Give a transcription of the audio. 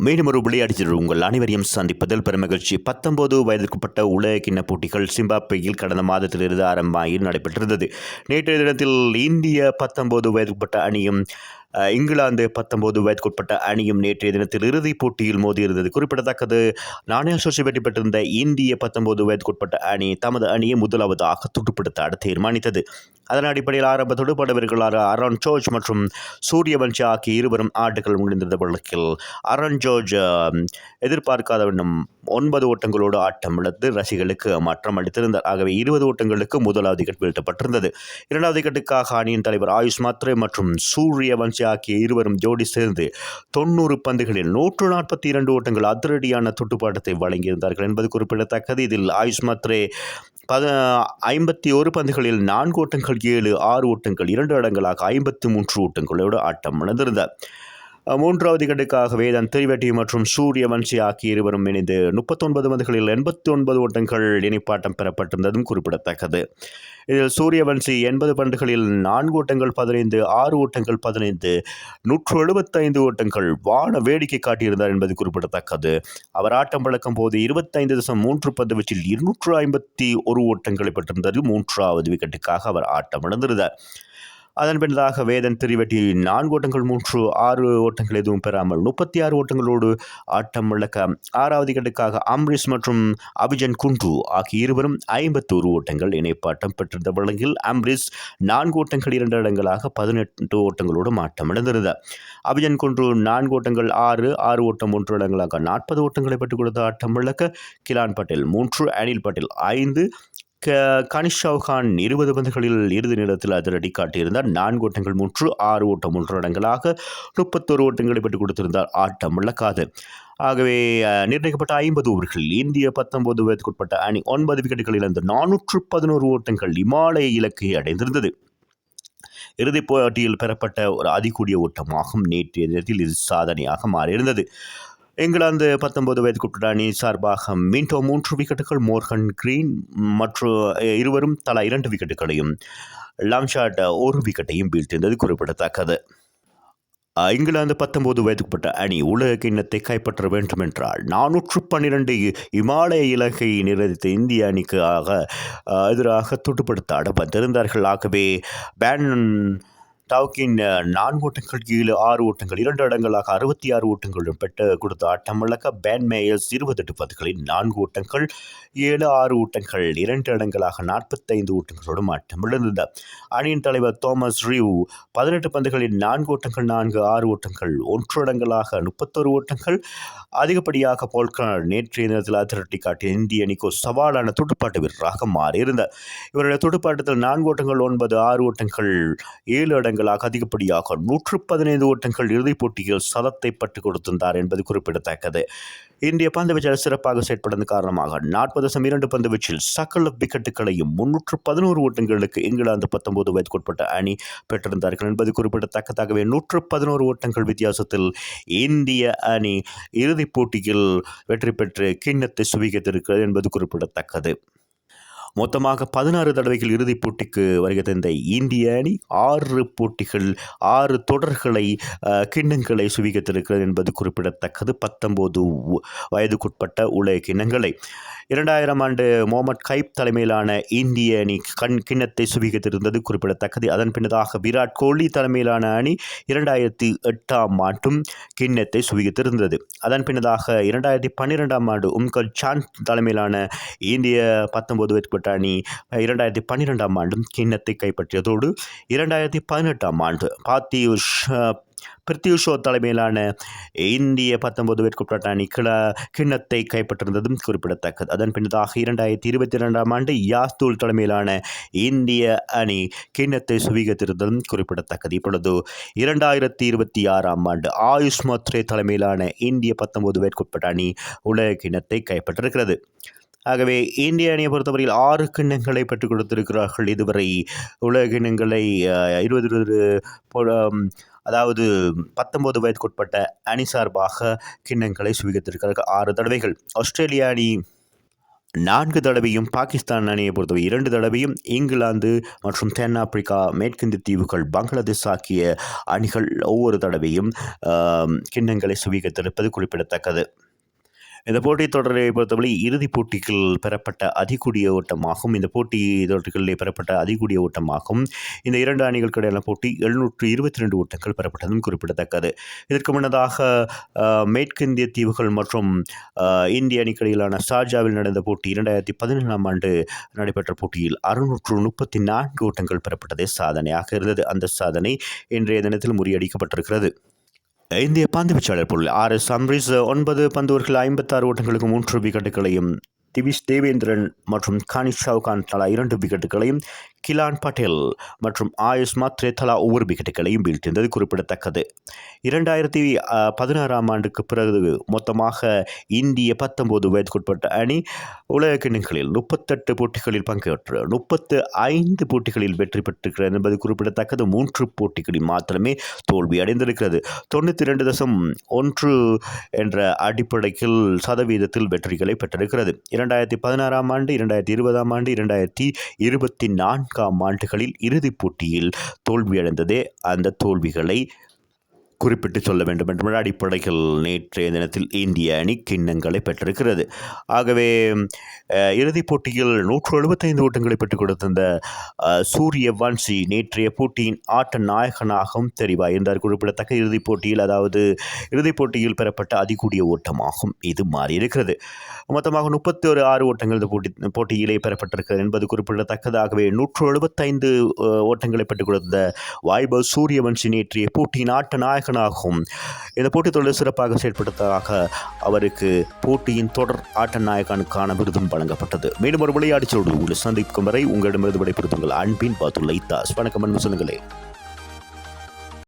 மீண்டும் ஒரு விளையாட்டு உங்கள் அனைவரையும் சந்திப்பதில் பெருமகிழ்ச்சி. பத்தொன்பது வயதிற்குப்பட்ட உலக கிண்ண போட்டிகள் சிம்பாப்வேயில் கடந்த மாதத்திலிருந்து ஆரம்பமாகி நடைபெற்றிருந்தது. நேற்றைய தினத்தில் இந்திய பத்தொன்பது வயதுக்குட்பட்ட அணியும் இங்கிலாந்து பத்தொன்பது வயதுக்குட்பட்ட அணியும் நேற்றைய தினத்தில் இறுதிப் போட்டியில் மோதியிருந்தது. குறிப்பிடத்தக்கது நாணய சுற்றி வெற்றி பெற்றிருந்த இந்திய பத்தொன்பது வயதுக்குட்பட்ட அணி தமது அணியை முதலாவதாக துடுப்படுத்த தீர்மானித்தது. அதன் அடிப்படையில் ஆரம்ப துடுப்பாட்ட வீரர்களான ஜோர்ஜ் மற்றும் சூரியவன்ஷி ஆகிய இருவரும் ஆட்டுகள் முடிந்திருந்த வழக்கில் அரண் ஜோர்ஜ் எதிர்பார்க்காத வண்ணம் ஒன்பது ஓட்டங்களோடு ஆட்டம் இழந்து ரசிகளுக்கு மாற்றம் அளித்திருந்தார். ஆகவே இருபது ஓட்டங்களுக்கு முதலாவது விக்கெட் வீழ்த்தப்பட்டிருந்தது. இரண்டாவது விக்கெட்டுக்காக அணியின் தலைவர் ஆயுஷ் மாத்ரே மற்றும் சூரியவன்ஷி ஆகிய இருவரும் ஜோடி சேர்ந்து தொண்ணூறு பந்துகளில் நூற்று நாற்பத்தி இரண்டு ஓட்டங்கள் அதிரடியான துட்டுப்பாட்டத்தை வழங்கியிருந்தார்கள் என்பது குறிப்பிடத்தக்கது. இதில் ஆயுஷ் மத்ரே பத ஐம்பத்தி ஒரு பந்துகளில் நான்கு ஓட்டங்கள் ஏழு ஆறு ஓட்டங்கள் இரண்டு இடங்களாக ஐம்பத்தி மூன்று ஓட்டங்களோடு ஆட்டம் இழந்திருந்தார் மூன்றாவது கட்டுக்காக வேதன் திரிவெட்டி மற்றும் சூரியவன்சி ஆகிய இருவரும் இணைந்து முப்பத்தொன்பது பந்துகளில் எண்பத்தி ஒன்பது ஓட்டங்கள் இணைப்பாட்டம் பெறப்பட்டிருந்ததும் குறிப்பிடத்தக்கது. இதில் சூரியவன்சி எண்பது பந்துகளில் நான்கு ஓட்டங்கள் பதினைந்து ஆறு ஓட்டங்கள் பதினைந்து நூற்று எழுபத்தைந்து ஓட்டங்கள் வான வேடிக்கை காட்டியிருந்தார் என்பது குறிப்பிடத்தக்கது. அவர் ஆட்டம் பழக்கும் போது இருபத்தைந்து தசம் மூன்று பந்து வீச்சில் இருநூற்று ஐம்பத்தி ஒரு ஓட்டங்களை பெற்றிருந்தது மூன்றாவது விக்கெட்டுக்காக அவர் ஆட்டம் இழந்திருந்தார். அதன் பின்னதாக வேதன் திரிவட்டி நான்கு ஓட்டங்கள் மூன்று ஆறு ஓட்டங்கள் எதுவும் பெறாமல் முப்பத்தி ஆறு ஓட்டங்களோடு ஆட்டம் இழக்க ஆறாவது கட்டுக்காக அம்ரிஷ் மற்றும் அபிஜன் குண்டு ஆகிய இருவரும் ஐம்பத்தோரு ஓட்டங்கள் இணைப்பாட்டம் பெற்றிருந்த வழங்கில் அம்ரிஷ் நான்கு ஓட்டங்கள் இரண்டு இடங்களாக பதினெட்டு ஓட்டங்களோடு மாட்டம் இழந்திருந்தார். அபிஜன் குன்று நான்கு ஓட்டங்கள் ஆறு ஆறு ஓட்டம் மூன்று இடங்களாக நாற்பது ஓட்டங்களை பெற்றுக் கொடுத்த ஆட்டம் இழக்க கிலான் பட்டேல் மூன்று அனில் பட்டேல் ஐந்து க கனிஷ் சௌஹான் இருபது பந்துகளில் இறுதி நேரத்தில் அதிரடி காட்டியிருந்தார். நான்கு ஓட்டங்கள் மூன்று ஆறு ஓட்டம் மூன்று இடங்களாக முப்பத்தோரு ஓட்டங்களை பெற்றுக் கொடுத்திருந்தார் ஆட்டம் விளக்காது ஆகவே நிர்ணயிக்கப்பட்ட ஐம்பது ஓவர்களில் இந்திய பத்தொன்பது வயதுக்குட்பட்ட அணி ஒன்பது விக்கெட்டுகள் இழந்து நானூற்று பதினோரு ஓட்டங்கள் இமாலய இலக்கை அடைந்திருந்தது. இறுதிப் போட்டியில் பெறப்பட்ட ஒரு அதிகூடிய ஓட்டமாகும். நேற்றைய தினத்தில் இது சாதனையாக மாறியிருந்தது. இங்கிலாந்து பத்தொன்பது வயது அணி சார்பாக மின்டோ மூன்று விக்கெட்டுகள் மோர்கன் கிரீன் மற்றும் இருவரும் தலா இரண்டு விக்கெட்டுகளையும் லாங்ஷாட் ஒரு விக்கெட்டையும் வீழ்த்திருந்தது குறிப்பிடத்தக்கது. இங்கிலாந்து பத்தொன்பது வயதுக்குப்பட்ட அணி உலக கிண்ணத்தை கைப்பற்ற வேண்டுமென்றால் நானூற்று பன்னிரண்டு இமாலய இலக்கை நிர்ணயித்த இந்திய அணிக்காக எதிராக துட்டுப்படுத்த ஆட வந்திருந்தார்கள். ஆகவே பேன் டாக்கின் நான்கு ஓட்டங்கள் கீழே ஆறு ஓட்டங்கள் இரண்டு இடங்களாக அறுபத்தி ஆறு ஓட்டங்களுடன் பெற்று கொடுத்த ஆட்டம் இழக்க பேன் மேயர்ஸ் இருபத்தெட்டு பந்துகளில் நான்கு ஓட்டங்கள் ஏழு ஆறு ஓட்டங்கள் இரண்டு இடங்களாக நாற்பத்தைந்து ஓட்டங்களோடும் ஆட்டம் இழந்தது அணியின் தலைவர் தோமஸ் ரியூ பதினெட்டு பந்துகளில் நான்கு ஓட்டங்கள் நான்கு ஆறு ஓட்டங்கள் ஒன்று இடங்களாக முப்பத்தொரு ஓட்டங்கள். அதிகப்படியாக போல்கர் நேற்றைய தினத்தில் அதிரட்டி காட்டிய இந்திய அணிக்கு சவாலான துடுப்பாட்ட வீரராக மாறியிருந்தார். இவருடைய துடுப்பாட்டத்தில் நான்கு ஓட்டங்கள் ஒன்பது ஆறு ஓட்டங்கள் ஏழு இடங்கள் ஓட்டங்களாக அதிகப்படியாக நூற்று பதினைந்து ஓட்டங்கள் இறுதிப் போட்டியில் சதத்தை பட்டுக் கொடுத்திருந்தார் என்பது குறிப்பிடத்தக்கது. இந்திய பந்து வீச்சாளர் சிறப்பாக செயற்பட்டதன் காரணமாக நாற்பது தசம் இரண்டு பந்து வீச்சில் சகல விக்கெட்டுகளையும் முன்னூற்று பதினோரு ஓட்டங்களுக்கு இங்கிலாந்து பத்தொன்பது வயதுக்குட்பட்ட அணி பெற்றிருந்தார்கள் என்பது குறிப்பிடத்தக்கதாகவே நூற்று பதினோரு ஓட்டங்கள் வித்தியாசத்தில் இந்திய அணி இறுதிப் போட்டியில் வெற்றி பெற்று கிண்ணத்தை சுவிகத்திருக்கிறது என்பது குறிப்பிடத்தக்கது. மொத்தமாக பதினாறு தடவைகள் இறுதிப் போட்டிக்கு வருகை தந்த இந்திய அணி ஆறு போட்டிகள் ஆறு தொடர்களை கிண்ணங்களை சுவிகத்திருக்கிறது என்பது குறிப்பிடத்தக்கது. பத்தொம்போது வயதுக்குட்பட்ட உலக கிண்ணங்களை. இரண்டாயிரம் ஆண்டு மொஹமட் கைப் தலைமையிலான இந்திய அணி கண் கிண்ணத்தை சுவிகத்திருந்தது குறிப்பிடத்தக்கது. அதன் பின்னதாக விராட் கோலி தலைமையிலான அணி இரண்டாயிரத்தி எட்டாம் ஆண்டும் கிண்ணத்தை சுவிகத்திருந்தது அதன் பின்னதாக இரண்டாயிரத்தி பன்னிரெண்டாம் ஆண்டு உம்கல் சாந்த் தலைமையிலான இந்திய பத்தொன்பது வயதுக்குட்பட்ட அணி இரண்டாயிரத்தி பன்னிரெண்டாம் ஆண்டும் கிண்ணத்தை கைப்பற்றியதோடு இரண்டாயிரத்தி பதினெட்டாம் ஆண்டு பாத்தியூஷ் பிரித்யூஷோ தலைமையிலான இந்திய பத்தொன்பது வயதுக்குட்பட்ட அணி கிள கிண்ணத்தை கைப்பற்றிருந்ததும் குறிப்பிடத்தக்கது. அதன் பின்னதாக இரண்டாயிரத்தி இருபத்தி இரண்டாம் ஆண்டு யாஸ்தூல் தலைமையிலான இந்திய அணி கிண்ணத்தை சுவீகரித்திருந்ததும் குறிப்பிடத்தக்கது. இப்பொழுது இரண்டாயிரத்தி இருபத்தி ஆறாம் ஆண்டு ஆயுஷ் மத்ரே தலைமையிலான இந்திய பத்தொன்பது வயதுக்குட்பட்ட அணி உலக கிண்ணத்தை கைப்பற்றிருக்கிறது. ஆகவே இந்திய அணியை பொறுத்தவரையில் ஆறு கிண்ணங்களை பெற்றுக் கொடுத்திருக்கிறார்கள் இதுவரை. உலக கிண்ணங்களை இருபது இருபது அதாவது பத்தொன்பது வயதுக்குட்பட்ட அணி சார்பாக கிண்ணங்களை சுவீகரித்திருக்கிறார்கள் ஆறு தடவைகள். ஆஸ்திரேலிய அணி நான்கு தடவையும் பாகிஸ்தான் அணியை பொறுத்தவரை இரண்டு தடவையும் இங்கிலாந்து மற்றும் தென்னாப்பிரிக்கா மேற்கிந்திய தீவுகள் பங்களாதேஷ் ஆகிய அணிகள் ஒவ்வொரு தடவையும் கிண்ணங்களை சுவீகரித்திருப்பது குறிப்பிடத்தக்கது. இந்த போட்டித் தொடரை பொறுத்தவரை இறுதிப் போட்டிகள் பெறப்பட்ட அதிகூடிய ஓட்டமாகும். இந்த போட்டி தொடர்களில் பெறப்பட்ட அதிகூடிய ஓட்டமாகும். இந்த இரண்டு அணிகளுக்கு இடையிலான போட்டி எழுநூற்று இருபத்தி ரெண்டு ஓட்டங்கள் பெறப்பட்டதும் குறிப்பிடத்தக்கது. இதற்கு முன்னதாக மேற்கிந்திய தீவுகள் மற்றும் இந்திய அணிக்கு இடையிலான ஷார்ஜாவில் நடந்த போட்டி இரண்டாயிரத்தி பதினேழாம் ஆண்டு நடைபெற்ற போட்டியில் அறுநூற்று முப்பத்தி நான்கு ஓட்டங்கள் பெறப்பட்டதே சாதனையாக இருந்தது. அந்த சாதனை இன்றைய தினத்தில் முறியடிக்கப்பட்டிருக்கிறது. இந்திய பந்து வீச்சாளர் புல் ஆர் எஸ் அம்ரிஸ் ஒன்பது பந்துவர்கள் ஐம்பத்தாறு ஓட்டங்களுக்கு மூன்று விக்கெட்டுகளையும் திவிஷ் தேவேந்திரன் மற்றும் கானிஷ் சவுகான் தலா இரண்டு விக்கெட்டுகளையும் கிலான் பட்டேல் மற்றும் ஆயுஷ் மாத்ரே தலா ஒவ்வொரு விக்கெட்டுகளையும் வீழ்த்தியது. குறிப்பிடத்தக்கது. இரண்டாயிரத்தி பதினாறாம் ஆண்டுக்கு பிறகு மொத்தமாக இந்திய பத்தொன்பது வயதுக்குட்பட்ட அணி உலக கிண்ணங்களில் முப்பத்தெட்டு போட்டிகளில் பங்கேற்று முப்பத்து ஐந்து போட்டிகளில் வெற்றி பெற்றிருக்கிறது என்பது குறிப்பிடத்தக்கது. மூன்று போட்டிகளில் மாத்திரமே தோல்வி அடைந்திருக்கிறது. தொண்ணூற்றி ரெண்டு தசம் ஒன்று என்ற அடிப்படையில் சதவீதத்தில் வெற்றிகளை பெற்றிருக்கிறது. இரண்டாயிரத்தி பதினாறாம் ஆண்டு இரண்டாயிரத்தி இருபதாம் ஆண்டு இரண்டாயிரத்தி இருபத்தி நான்கு நான்காம் ஆண்டுகளில் இறுதிப் போட்டியில் தோல்வியடைந்ததே அந்த தோல்விகளை குறிப்பிட்டு சொல்ல வேண்டும் என்ற அடிப்படையில் நேற்றைய தினத்தில் இந்திய அணி கிண்ணங்களை பெற்றிருக்கிறது. ஆகவே இறுதிப் போட்டியில் நூற்று எழுபத்தைந்து ஓட்டங்களை பெற்றுக் கொடுத்திருந்த சூரிய வன்சி நேற்றைய போட்டியின் ஆட்ட நாயகனாகவும் தெரிவாயிருந்தார் குறிப்பிடத்தக்க இறுதிப் போட்டியில் அதாவது இறுதிப் போட்டியில் பெறப்பட்ட அதிகூடிய ஓட்டமாகும் இது மாறியிருக்கிறது. மொத்தமாக முப்பத்தி ஒரு ஆறு ஓட்டங்கள் இந்த போட்டி போட்டியிலே பெறப்பட்டிருக்கிறது என்பது குறிப்பிடத்தக்கதாகவே நூற்று எழுபத்தைந்து ஓட்டங்களை பெற்றுக் கொடுத்த வாய்பவ் சூரியவன்சி நேற்றைய போட்டியின் ஆட்ட நாயகனாகவும் இந்த போட்டித் தொடரில் சிறப்பாக செயல்படுத்ததாக அவருக்கு போட்டியின் தொடர் ஆட்ட நாயகனுக்கான விருதும் வழங்கப்பட்டது. மேலும் ஒரு விளையாட்டுச் சொல்லு உங்களை சந்திக்கும் வரை உங்களிடமிருந்து விடைபெறுத்துங்கள் அன்பின் பாத்துள்ள இத்தாஸ். வணக்கம் அன்பு சொல்லுங்களேன்